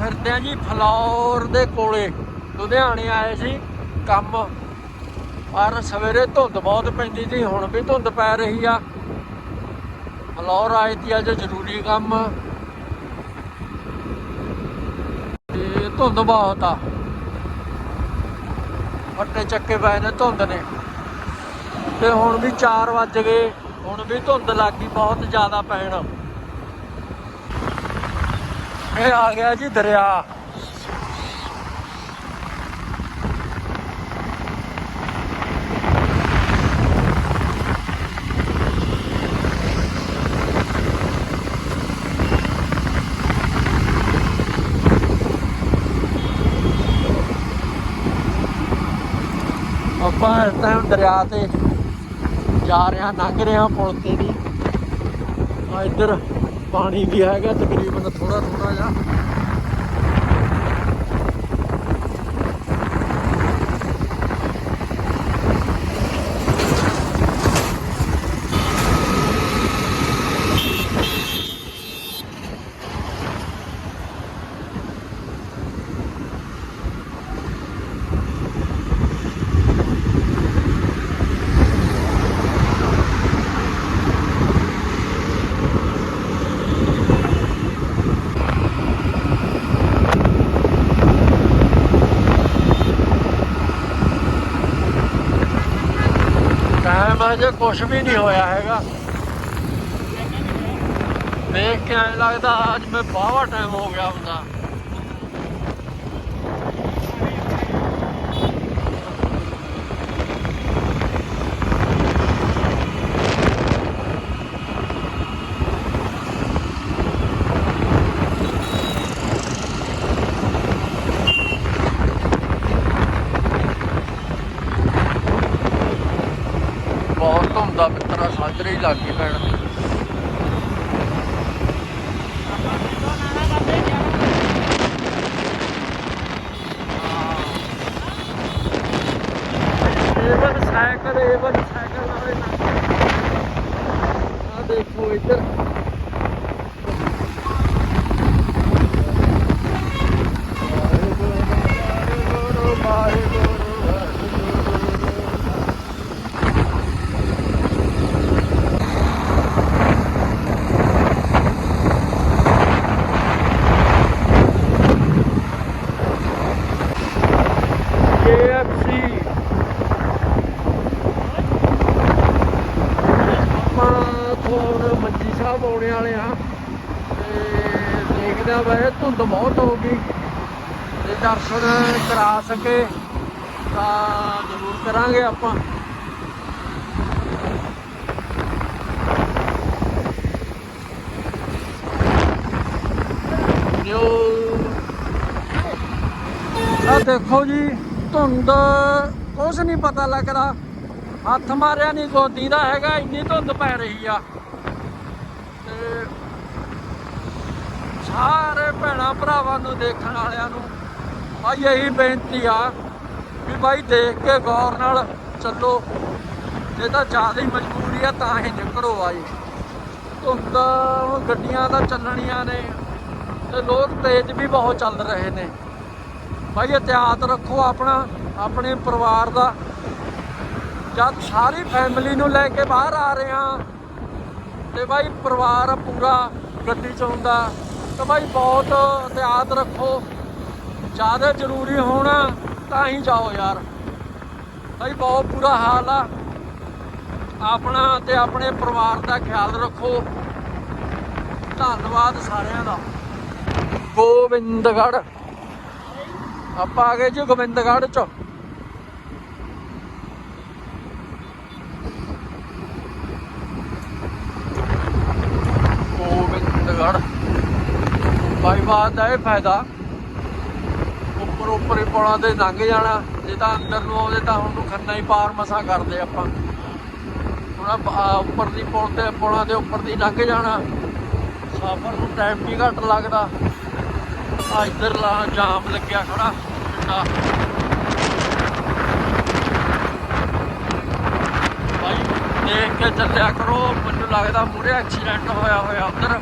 ਫਿਰਦੇ ਆ ਜੀ ਫਲੌਰ ਦੇ ਕੋਲੇ। ਲੁਧਿਆਣੇ ਆਏ ਸੀ ਕੰਮ। ਪਰ ਸਵੇਰੇ ਧੁੰਦ ਬਹੁਤ ਪੈਂਦੀ ਸੀ, ਹੁਣ ਵੀ ਧੁੰਦ ਪੈ ਰਹੀ ਆ। ਫਲੌਰ ਆਏ ਤੀ ਅੱਜ ਜ਼ਰੂਰੀ ਕੰਮ। ਤੇ ਧੁੰਦ ਬਹੁਤ ਆ। ਫੱਟੇ ਚੱਕੇ ਪਏ ਨੇ ਧੁੰਦ ਨੇ। ਤੇ ਹੁਣ ਵੀ 4 ਵੱਜ ਗਏ, ਹੁਣ ਵੀ ਧੁੰਦ ਲੱਗ ਗਈ, ਬਹੁਤ ਜ਼ਿਆਦਾ ਪੈਣ। ਇਹ ਆ ਗਿਆ ਜੀ ਦਰਿਆ। ਆਪਾਂ ਇਸ ਟਾਈਮ ਦਰਿਆ ਤੇ ਜਾ ਰਹੇ ਹਾਂ, ਲੰਘ ਰਹੇ ਹਾਂ ਪੁਲ ਤੇ ਦੀ ਆ ਇੱਧਰ ਪਾਣੀ ਵੀ ਹੈਗਾ ਤਕਰੀਬਨ ਥੋੜਾ ਥੋੜਾ ਜਿਹਾ ਟਾਈਮ ਅਜੇ ਕੁਝ ਵੀ ਨਹੀਂ ਹੋਇਆ ਹੈਗਾ। ਦੇਖ ਕੇ ਐਂ ਲੱਗਦਾ ਅੱਜ ਮੈਂ ਬਾਵਾ ਟਾਈਮ ਹੋ ਗਿਆ ਹੁੰਦਾ ਬਹੁਤ ਧੁੰਦਾ ਮਿੱਤਰਾ ਹੀ ਲੱਗ ਗਈ ਪੈਣ ਏਵਨ ਸਾਈਕਲ ਏਵਨ ਸਾਈਕਲ ਵਾਲੇ ਆ ਦੇਖੋ ਇੱਧਰ। ਤੇ ਦੇਖਦੇ ਵੈਸੇ ਧੁੰਦ ਬਹੁਤ ਹੋ ਗਈ। ਤੇ ਦਰਸ਼ਨ ਕਰਾ ਸਕੇ ਤਾਂ ਜ਼ਰੂਰ ਕਰਾਂਗੇ ਆਪਾਂ। ਜੋ ਆ ਦੇਖੋ ਜੀ, ਧੁੰਦ ਕੁਛ ਨਹੀਂ ਪਤਾ ਲੱਗਦਾ। ਹੱਥ ਮਾਰਿਆ ਨਹੀਂ ਗੋਦੀ ਦਾ ਹੈਗਾ, ਇੰਨੀ ਧੁੰਦ ਪੈ ਰਹੀ ਆ। ਤੇ ਸਾਰੇ ਭੈਣਾ ਭਰਾਵਾਂ ਨੂੰ ਦੇਖਣ ਵਾਲਿਆਂ ਨੂੰ ਭਾਈ ਇਹੀ ਬੇਨਤੀ ਆ ਵੀ ਭਾਈ ਦੇਖ ਕੇ ਗੌਰ ਨਾਲ ਚੱਲੋ। ਜੇ ਤਾਂ ਜ਼ਿਆਦਾ ਹੀ ਮਜਬੂਰੀ ਆ ਤਾਂ ਹੀ ਨਿਕਲੋ ਆਈ ਧੁੰਦ, ਗੱਡੀਆਂ ਤਾਂ ਚੱਲਣੀਆਂ ਨੇ ਤੇ ਲੋਕ ਤੇਜ਼ ਵੀ ਬਹੁਤ ਚੱਲ ਰਹੇ ਨੇ। ਭਾਈ ਇhtiyਾਤ ਰੱਖੋ ਆਪਣਾ, ਆਪਣੇ ਪਰਿਵਾਰ ਦਾ। ਜਦ ਸਾਰੀ ਫੈਮਿਲੀ ਨੂੰ ਲੈ ਕੇ ਬਾਹਰ ਆ ਰਹੇ ਹਾਂ ਤੇ ਭਾਈ ਪਰਿਵਾਰ ਪੂਰਾ ਗੱਡੀ ਚ ਹੁੰਦਾ। ਤਾਂ ਭਾਈ ਬਹੁਤ ਇhtiyਾਤ ਰੱਖੋ। ਜ਼ਿਆਦਾ ਜ਼ਰੂਰੀ ਹੋਣਾ ਤਾਂ ਹੀ ਜਾਓ ਯਾਰ। ਭਾਈ ਬਹੁਤ ਬੁਰਾ ਹਾਲ ਆ। ਆਪਣਾ ਤੇ ਆਪਣੇ ਪਰਿਵਾਰ ਦਾ ਖਿਆਲ ਰੱਖੋ। ਧੰਨਵਾਦ ਸਾਰਿਆਂ ਦਾ। ਗੋਬਿੰਦਗੜ੍ਹ। ਆਪਾਂ ਆ ਗਏ ਜੀ ਗੋਬਿੰਦਗੜ੍ਹ ਚ। ਬਾਈਪਾਸ ਦਾ ਇਹ ਫਾਇਦਾ। ਉੱਪਰ ਉੱਪਰ ਹੀ ਪੁਲਾਂ ਤੇ ਲੰਘ ਜਾਣਾ, ਜੇ ਤਾਂ ਅੰਦਰ ਨੂੰ ਆਉਂਦੇ ਤਾਂ ਹੁਣ ਨੂੰ ਖੰਨਾ ਹੀ ਪਾਰ ਮਸਾ ਕਰਦੇ ਆਪਾਂ। ਹੁਣ ਉੱਪਰ ਦੀ ਪੁਲ ਤੇ ਪੁਲਾਂ ਦੇ ਉੱਪਰ ਦੀ ਲੰਘ ਜਾਣਾ। ਸਫ਼ਰ ਨੂੰ ਟਾਈਮ ਵੀ ਘੱਟ ਲੱਗਦਾ। ਆ ਇੱਧਰ ਲਾ ਜਾਮ ਲੱਗਿਆ ਖੜਾ ਠੰਡਾ ਭਾਈ ਦੇਖ ਕੇ ਚੱਲਿਆ ਕਰੋ, ਮੈਨੂੰ ਲੱਗਦਾ ਮੂਰੇ ਐਕਸੀਡੈਂਟ ਹੋਇਆ ਹੋਇਆ ਉਧਰ।